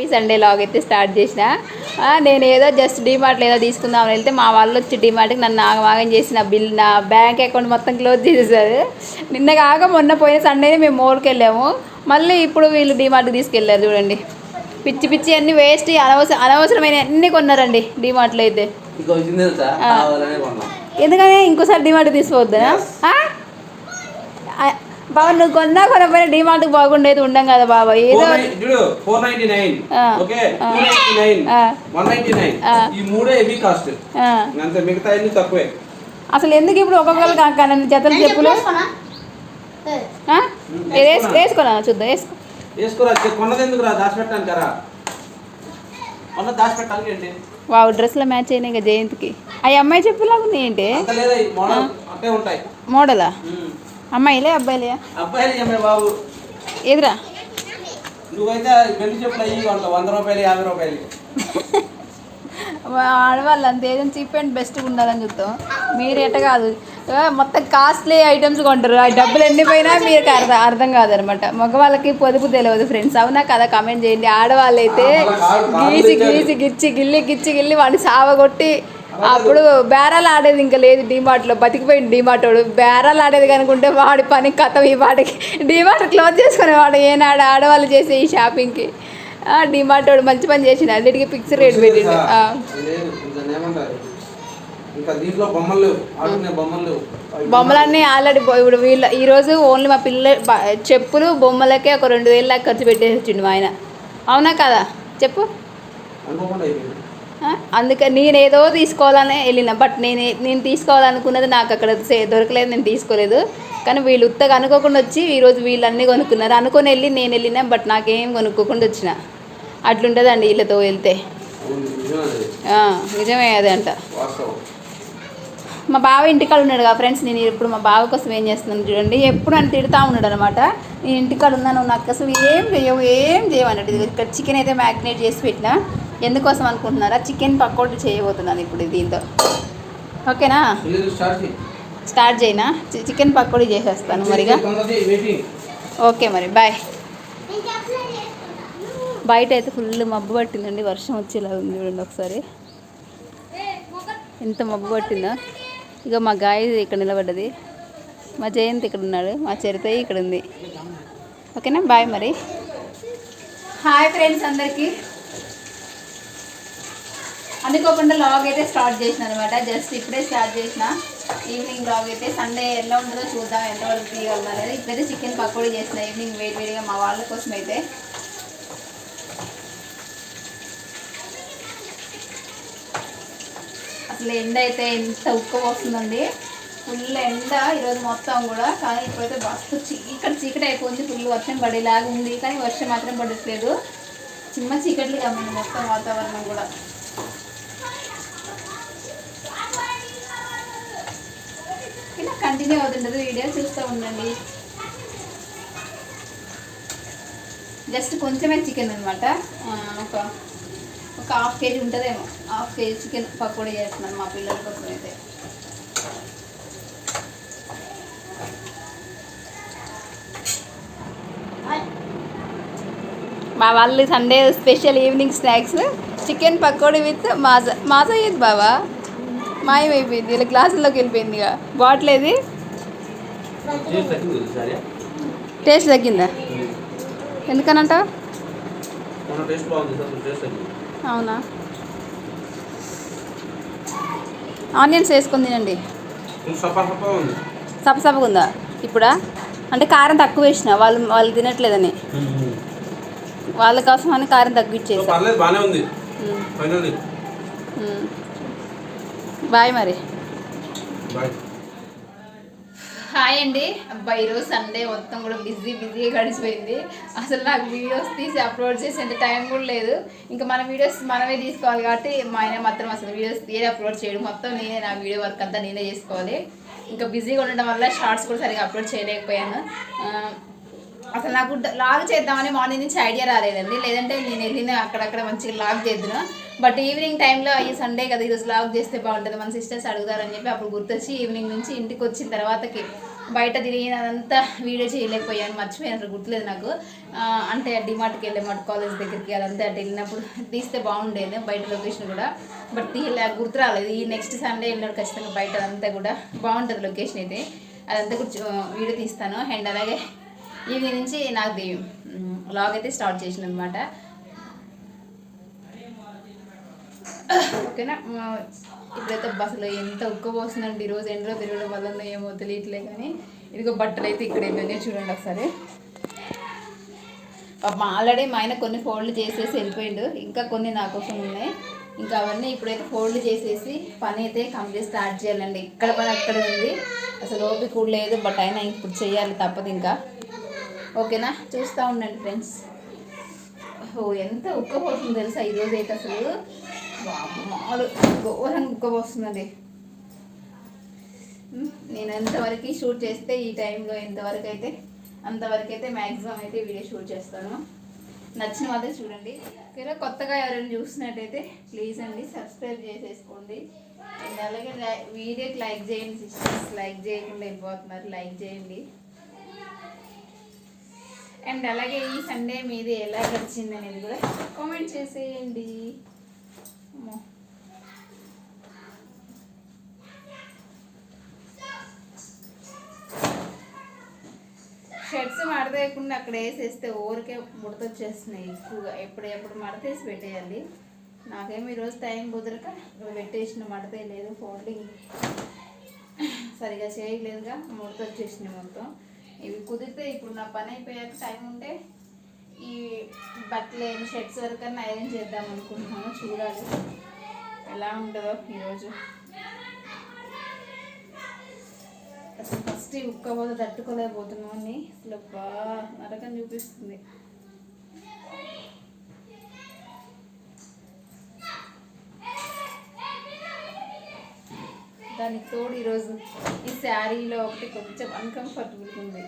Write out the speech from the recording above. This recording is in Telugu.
హ్యాపీ సండే లాగ్ అయితే స్టార్ట్ చేసిన. నేను ఏదో జస్ట్ డిమార్ట్లో ఏదో తీసుకుందామని వెళ్తే మా వాళ్ళు వచ్చి డిమార్ట్కి నన్ను ఆగమాగం చేసి నా బిల్ నా బ్యాంక్ అకౌంట్ మొత్తం క్లోజ్ చేసేసారు. నిన్న కాక మొన్న పోయిన సండే మేము మోల్కి వెళ్ళాము. మళ్ళీ ఇప్పుడు వీళ్ళు డిమార్ట్కి తీసుకెళ్ళారు చూడండి. పిచ్చి పిచ్చి అన్ని వేస్ట్ అనవసర అనవసరమైన అన్ని కొన్నారండి డిమార్ట్లో అయితే. ఎందుకని? ఇంకోసారి డిమార్ట్ తీసుకోవద్దా బాబా నువ్వు కొన్నా కొనపోయినా డిమార్ట్కి బాగుండేది ఉండం కదా బాబా. ఏదో ఫోర్ నైన్- చూడు ఫోర్ నైన్టీ నైన్ ఆ. ఓకే? టూ నైన్టీ నైన్ ఆ. వన్ నైన్టీ నైన్ ఆ. ఈ మూడే హెవీ కాస్ట్ ఆ, అంతే మిగతా అన్ని తక్కువే. అసలు ఎందుకు ఇప్పుడు ఒక్కొక్కరు కాకానండి జతలు చెప్పులు? వేసుకోనా? చూద్దాం వేసుకో. వేసుకోరా చె- కొన్నది ఎందుకు రా. దాచిపెట్టాను కరా కొన్న దాచిపెట్టాలి ఏంటి? వావ్ డ్రెస్లో మ్యాచ్ అయినాయి కదా జయంతికి. అవి అమ్మాయి చెప్పులాగా ఉన్నాయి ఏంటి మోడల్? అమ్మాయిలే అబ్బాయిలే? అబ్బాయిలు బాబు? ఎదురా నువ్వైతే పెళ్ళి చెప్పులు అయ్యి కొంటావు వంద రూపాయలు యాభై రూపాయలు. ఆడవాళ్ళు అంతే ఏదైనా చీప్ అండ్ బెస్ట్గా ఉండాలని చూస్తాం. మీరు ఎట్ట కాదు. మొత్తం కాస్ట్లీ ఐటమ్స్ కొంటారు. ఆ డబ్బులు ఎన్నిపోయినా మీకు అర్థం అర్థం కాదనమాట. మగవాళ్ళకి పొదుపు తెలియదు ఫ్రెండ్స్. అవునా కదా? కామెంట్ చేయండి. ఆడవాళ్ళు అయితే గీసి గీసి గిచ్చి గిల్లి గిచ్చి గిల్లి వాడిని సావగొట్టి అప్పుడు బేరాలు ఆడేది ఇంకా లేదు డిమార్ట్లో బతికిపోయింది డిమార్ట్ వాడు. బేరాలు ఆడేది కనుకుంటే వాడి పని కథ ఈ వాడికి. డిమార్ట్ క్లోజ్ చేసుకునేవాడు ఏనాడు ఆడవాళ్ళు చేసే ఈ షాపింగ్కి డిమార్ట్ వాడు మంచి పని చేసిండు. అన్నిటికీ ఫిక్స్ రేట్ పెట్టిండు. బొమ్మలన్నీ ఆల్రెడీ ఇప్పుడు వీళ్ళ ఈరోజు ఓన్లీ మా పిల్ల చెప్పులు బొమ్మలకే ఒక రెండు వేలు దాకా ఖర్చు పెట్టేసి వచ్చిండు మా ఆయన. అవునా కదా? చెప్పు. అందుకని నేనేదో తీసుకోవాలని నేను ఏదో వెళ్ళిన. బట్ నేను నేను తీసుకోవాలనుకున్నది నాకు అక్కడ దొరకలేదు నేను తీసుకోలేదు. కానీ వీళ్ళు ఉత్తగా అనుకోకుండా వచ్చి ఈరోజు వీళ్ళన్నీ కొనుక్కున్నారు. అనుకొని వెళ్ళి నేను వెళ్ళిన బట్ నాకేం కొనుక్కోకుండా వచ్చిన. అట్లుంటుందండి వీళ్ళతో వెళ్తే. నిజమే అదే అంట. మా బావ ఇంటికాడ ఉన్నాడు కదా ఫ్రెండ్స్ నేను ఇప్పుడు మా బావ కోసం ఏం చేస్తున్నాను చూడండి. ఎప్పుడు నన్ను తిడతా ఉన్నాడు అనమాట నేను ఇంటికాడ ఉన్నాను నాకు అసలు ఏం చేయవు ఏం చేయమన్నాడు ఇది ఇక్కడ చికెన్ అయితే మ్యాగ్నేట్ చేసి పెట్టిన. ఎందుకోసం అనుకుంటున్నారా? చికెన్ పకోడీ చేయబోతున్నాను ఇప్పుడు దీంతో. ఓకేనా? స్టార్ట్ చేయి. స్టార్ట్ చేయనా? చికెన్ పకోడీ చేసేస్తాను మరిగా. ఓకే మరి బాయ్. బయట అయితే ఫుల్ మబ్బు పట్టిందండి వర్షం వచ్చేలా ఉంది చూడండి ఒకసారి. ఎంత మబ్బు పట్టిందో. ఇక మా గాయ ఇక్కడ నిలబడ్డది. మా జయంత్ ఇక్కడ ఉన్నాడు మా చరిత ఇక్కడ ఉంది. ఓకేనా బాయ్ మరి. హాయ్ ఫ్రెండ్స్ అందరికీ. అనుకోకుండా లాగ్ అయితే స్టార్ట్ చేసిన అనమాట జస్ట్ ఇప్పుడే స్టార్ట్ చేసిన. ఈవినింగ్ లాగ్ అయితే సండే ఎలా ఉంటుందో చూద్దాం ఎంతవరకు తీయగలం అనేది. ఇప్పుడైతే చికెన్ పకోడీ చేసిన ఈవినింగ్ వేడి వేడిగా మా వాళ్ళ కోసం అయితే. అసలు ఎండ అయితే ఎంత ఉక్క వస్తుందండి. ఫుల్ ఎండ ఈరోజు మొత్తం కూడా. కానీ ఇప్పుడైతే బస్సు చీకటి చీకటి అయిపోయింది. ఫుల్ వర్షం పడేలాగా ఉంది. కానీ వర్షం మాత్రం పడట్లేదు. చిన్న చీకట్లు కమ్మింది మొత్తం వాతావరణం కూడా ఇలా కంటిన్యూ అవుతుండదు వీడియో చూస్తూ ఉండండి. జస్ట్ కొంచెమే చికెన్ అనమాట ఒక ఒక హాఫ్ కేజీ ఉంటుందేమో. హాఫ్ కేజీ చికెన్ పకోడీ చేస్తున్నాను మా పిల్లల కోసం అయితే. మా వాళ్ళు Sunday special evening snacks chicken pakodi with Maaza Maaza ఏది బావా? మాయమైపోయింది. ఇలా గ్లాసుల్లోకి వెళ్ళిపోయింది ఇక. బాటిల్ ఏది. టేస్ట్ తగ్గిందా? ఎందుకనంట? అవునా? ఆనియన్స్ వేసుకొని తినండి. సపసపగా ఉందా? ఇప్పుడా? అంటే కారం తక్కువ వేసిన వాళ్ళు వాళ్ళు తినట్లేదని. వాళ్ళ కోసం అని కారం తక్కువ బాయ్ మరి. హాయ్ అండి. అబ్బా ఈరోజు సండే మొత్తం కూడా బిజీ బిజీగా గడిచిపోయింది. అసలు నాకు వీడియోస్ తీసి అప్లోడ్ చేసేంత టైం కూడా లేదు. ఇంకా మన వీడియోస్ మనమే తీసుకోవాలి కాబట్టి మా ఆయన మాత్రం అసలు వీడియోస్ తీరే అప్లోడ్ చేయడం. మొత్తం నేనే నా వీడియో వర్క్ అంతా నేనే చేసుకోవాలి. ఇంకా బిజీగా ఉండడం వల్ల షార్ట్స్ కూడా సరిగా అప్లోడ్ చేయలేకపోయాను. అసలు నాకు లాగ్ చేద్దామని మార్నింగ్ నుంచి ఐడియా రాలేదండి. లేదంటే నేను వెళ్ళిన అక్కడక్కడ మంచిగా లాగ్ చేద్దును. బట్ ఈవినింగ్ టైంలో అయ్యి సండే కదా ఈరోజు లాగ్ చేస్తే బాగుంటుంది. మన సిస్టర్స్ అడుగుతారని చెప్పి అప్పుడు గుర్తొచ్చి ఈవినింగ్ నుంచి ఇంటికి వచ్చిన తర్వాతకి బయట తిరిగినంతా వీడియో చేయలేకపోయాను మర్చిపోయాను గుర్తులేదు నాకు. అంటే డిమార్ట్కి వెళ్ళే మాట కాలేజ్ దగ్గరికి అదంతా అటు వెళ్ళినప్పుడు తీస్తే బాగుండేది బయట లొకేషన్ కూడా. బట్ తీయలే గుర్తు రాలేదు. ఈ నెక్స్ట్ సండే వెళ్ళినప్పుడు ఖచ్చితంగా బయట అదంతా కూడా బాగుంటుంది లొకేషన్ అయితే. అదంతా కూడా వీడియో తీస్తాను. అండ్ అలాగే ఈవినింగ్ నుంచి నాకు లాగ్ అయితే స్టార్ట్ చేసిన అనమాట ఓకేనా? ఇప్పుడైతే అసలు ఎంత ఉక్కబోస్తుందండి ఈరోజు ఎండలో తిరగడం వల్ల ఏమో తెలియట్లే కానీ ఇదిగో బట్టలు అయితే ఇక్కడ ఏమైనా చూడండి ఒకసారి. పాపం ఆల్రెడీ మా ఆయన కొన్ని ఫోల్డ్ చేసేసి వెళ్ళిపోయిండు. ఇంకా కొన్ని నా కోసం ఉన్నాయి. ఇంకా అవన్నీ ఇప్పుడైతే ఫోల్డ్ చేసేసి పని అయితే కంప్లీట్ స్టార్ట్ చేయాలండి. ఇక్కడ పని అక్కడ ఉంది. అసలు ఓపిక కూడా లేదు బట్ అయినా ఇప్పుడు చేయాలి తప్పదు ఇంకా. ఓకేనా? చూస్తూ ఉండండి ఫ్రెండ్స్. ఓ ఎంత ఉక్కపోతుంది తెలుసా? ఈరోజు అయితే అసలు మామూలు ఘోరంగా ఉక్కపోస్తుందండి నేను ఎంతవరకు షూట్ చేస్తే ఈ టైంలో ఎంతవరకు అయితే అంతవరకు అయితే మ్యాక్సిమం అయితే వీడియో షూట్ చేస్తాను. నచ్చిన మాత్రం చూడండి. ఇక్కడ కొత్తగా ఎవరైనా చూస్తున్నట్టయితే ప్లీజ్ అండి సబ్స్క్రైబ్ చేసేసుకోండి. అండ్ అలాగే లై- వీడియోకి లైక్ చేయండి సిస్టర్స్ లైక్ చేయకుండా వెళ్ళిపోతున్నారు లైక్ చేయండి. అండ్ అలాగే ఈ సండే మీది ఎలా గడిచింది అనేది కూడా కామెంట్ చేసేయండి. షర్ట్స్ మడతేయకుండా అక్కడ వేసేస్తే ఊరికే ముడత వచ్చేస్తున్నాయి ఎక్కువగా. ఎప్పుడు ఎప్పుడు మడతేసి పెట్టేయాలి. నాకేమి ఈరోజు టైం కుదరక పెట్టేసిన మడతే లేదు ఫోల్డింగ్ సరిగా చేయలేదుగా ముడత వచ్చేసినాయి మొత్తం. ఇవి కుదిరితే ఇప్పుడు నా పని అయిపోయాక టైం ఉంటే ఈ బట్టలు ఏం షర్ట్స్ వరకన్నా ఐరన్ చేద్దాం అనుకుంటున్నాను చూడాలి. ఎలా ఉంటుందో ఈరోజు. అసలు ఫస్ట్ ఈ ఉక్కబోత తట్టుకోలేకపోతున్నాం అని అసలు బా నరకం చూపిస్తుంది. దానికి తోడు ఈరోజు ఈ శారీలో ఒకటి కొంచెం అన్కంఫర్టబుల్గా ఉంది.